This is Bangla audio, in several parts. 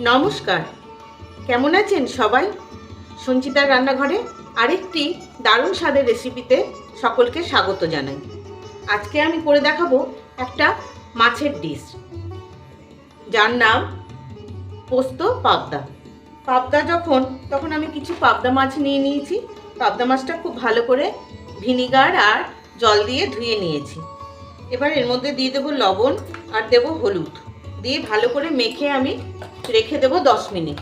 নমস্কার। কেমন আছেন সবাই? সঞ্চিতার রান্নাঘরে আরেকটি দারুণ স্বাদের রেসিপিতে সকলকে স্বাগত জানাই। আজকে আমি করে দেখাবো একটা মাছের ডিশ। যার নাম পোস্ত পাবদা। পাবদা যখন, তখন আমি কিছু পাবদা মাছ নিয়ে নিয়েছি। পাবদা মাছটা খুব ভালো করে ভিনিগার আর জল দিয়ে ধুয়ে নিয়েছি। এবার এর মধ্যে দিয়ে দেবো লবণ আর দেবো হলুদ। দিয়ে ভালো করে মেখে আমি রেখে দেবো দশ মিনিট।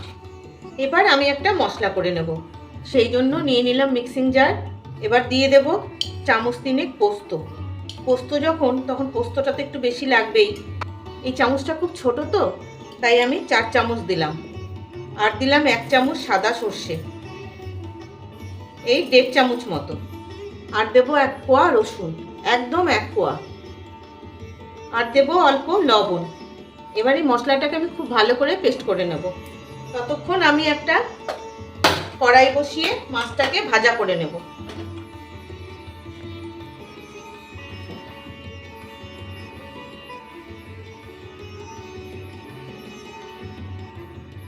এবার আমি একটা মশলা করে নেব। সেই জন্য নিয়ে নিলাম মিক্সিং জার এবার দিয়ে দেব চামচ তিনেক পোস্ত। পোস্ত যখন, তখন পোস্তটা তো একটু বেশি লাগবেই। এই চামচটা খুব ছোট তো, তাই আমি চার চামচ দিলাম। আর দিলাম এক চামচ সাদা সর্ষে। এই দেড় চামচ মতো। আর দেবো এক কোয়া রসুন, একদম এক কোয়া। আর দেবো অল্প লবণ। এবার এই মশলাটাকে আমি খুব ভালো করে পেস্ট করে নেব। ততক্ষণ আমি একটা কড়াই বসিয়ে মাছটাকে ভাজা করে নেব।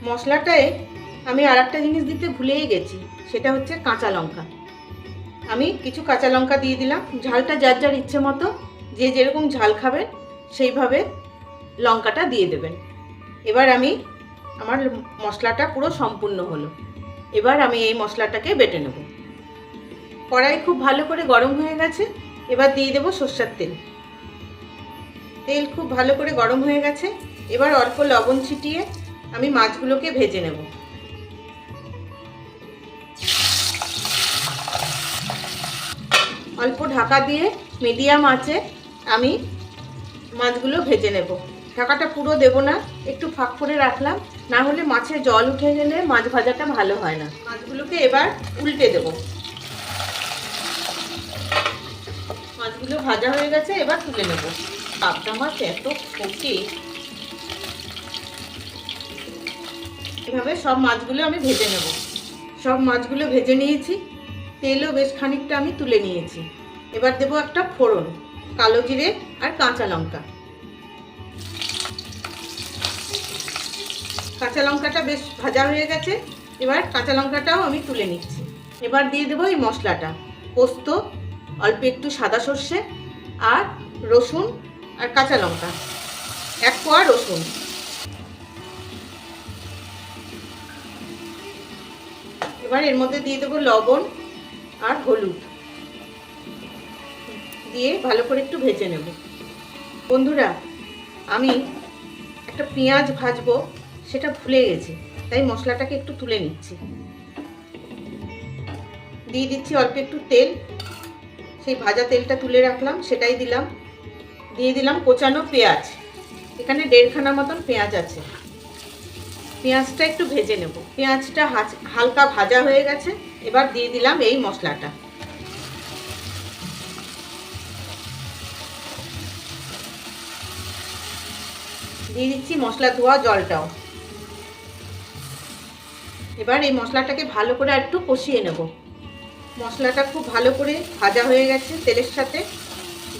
মশলাটায় আমি আর একটা জিনিস দিতে ভুলেই গেছি, সেটা হচ্ছে কাঁচা লঙ্কা। আমি কিছু কাঁচা লঙ্কা দিয়ে দিলাম, ঝালটা যার যার ইচ্ছে মতো, যে যেরকম ঝাল খাবেন, সেইভাবে লঙ্কাটা দিয়ে দেবেন। এবার আমি আমার মশলাটা পুরো সম্পূর্ণ হলো। এবার আমি এই মশলাটাকে বেটে নেব। কড়াই খুব ভালো করে গরম হয়ে গেছে। এবার দিয়ে দেবো সর্ষের তেল। তেল খুব ভালো করে গরম হয়ে গেছে। এবার অল্প লবণ ছিটিয়ে আমি মাছগুলোকে ভেজে নেব। অল্প ঢাকা দিয়ে মিডিয়াম আছে আমি মাছগুলো ভেজে নেব। ঢাকাটা পুরো দেব না, একটু ফাঁক করে রাখলাম, না হলে মাছে জল উঠে গেলে মাছ ভাজাটা ভালো হয় না। মাছগুলোকে এবার উল্টে দেব। মাছগুলো ভাজা হয়ে গেছে, এবার তুলে নেব। পাবদা মাছ এত ফোকে এভাবে সব মাছগুলো আমি ভেজে নেব। সব মাছগুলো ভেজে নিয়েছি, তেলও বেশ খানিকটা আমি তুলে নিয়েছি। এবার দেবো একটা ফোড়ন, কালো জিরে আর কাঁচা লঙ্কা। কাঁচা লঙ্কাটা বেশ ভাজা হয়ে গেছে। এবার কাঁচা লঙ্কাটাও আমি তুলে নিচ্ছি। এবার দিয়ে দেবো এই মশলাটা। পোস্ত, অল্প একটু সাদা সর্ষে আর রসুন আর কাঁচা লঙ্কা। এক কোয়া রসুন। এবার এর মধ্যে দিয়ে দেবো লবণ আর হলুদ। দিয়ে ভালো করে একটু ভেজে নেব। বন্ধুরা, আমি একটা পেঁয়াজ ভাজবো। সেটা ভুলে গেছি। তাই মশলাটাকে একটু তুলে নিচ্ছি। দিয়ে দিচ্ছি অল্প একটু তেল। সেই ভাজা তেলটা তুলে রাখলাম, সেটাই দিলাম। দিয়ে দিলাম কোচানো পেঁয়াজ। এখানে দেড়খানা মতন পেঁয়াজ আছে। পেঁয়াজটা একটু ভেজে নেব। পেঁয়াজটা হালকা ভাজা হয়ে গেছে। এবার দিয়ে দিলাম এই মশলাটা। দিয়ে দিচ্ছি মশলা ধোয়া জলটাও। এবার এই মশলাটাকে ভালো করে একটু কষিয়ে নেব। মশলাটা খুব ভালো করে ভাজা হয়ে গেছে তেলের সাথে।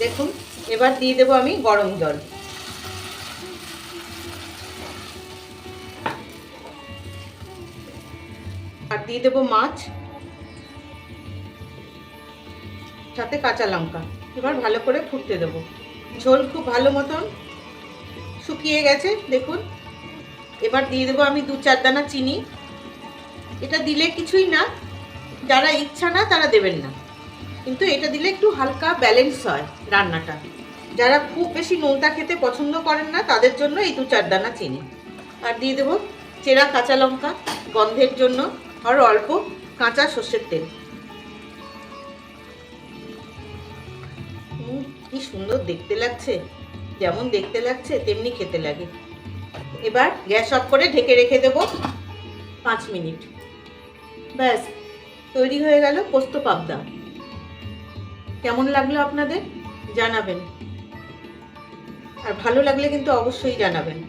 দেখুন, এবার দিয়ে দেবো আমি গরম জল। আর দিয়ে দেবো মাছ, সাথে কাঁচা লঙ্কা। এবার ভালো করে ফুটতে দেবো। ঝোল খুব ভালো মতন শুকিয়ে গেছে, দেখুন। এবার দিয়ে দেবো আমি দু চার দানা চিনি। এটা দিলে কিছুই না। যারা ইচ্ছা না, তারা দেবেন না। কিন্তু এটা দিলে একটু হালকা ব্যালেন্স হয় রান্নাটা। যারা খুব বেশি নোনতা খেতে পছন্দ করেন না, তাদের জন্য এই দু চার দানা চিনি। আর দিয়ে দেবো চেরা কাঁচা লঙ্কা গন্ধের জন্য, আর অল্প কাঁচা সর্ষের তেল। কি সুন্দর দেখতে লাগছে। যেমন দেখতে লাগছে, তেমনি খেতে লাগে। এবার গ্যাস অফ করে ঢেকে রেখে দেবো পাঁচ মিনিট। ব্যাস, তৈরি হয়ে গেল পোস্ত পাবদা। কেমন লাগল আপনাদের? জানাবেন। আর ভালো লাগলে কিন্তু অবশ্যই জানাবেন।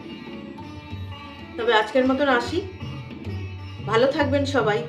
তবে আজকের মতন আসি। ভালো থাকবেন সবাই।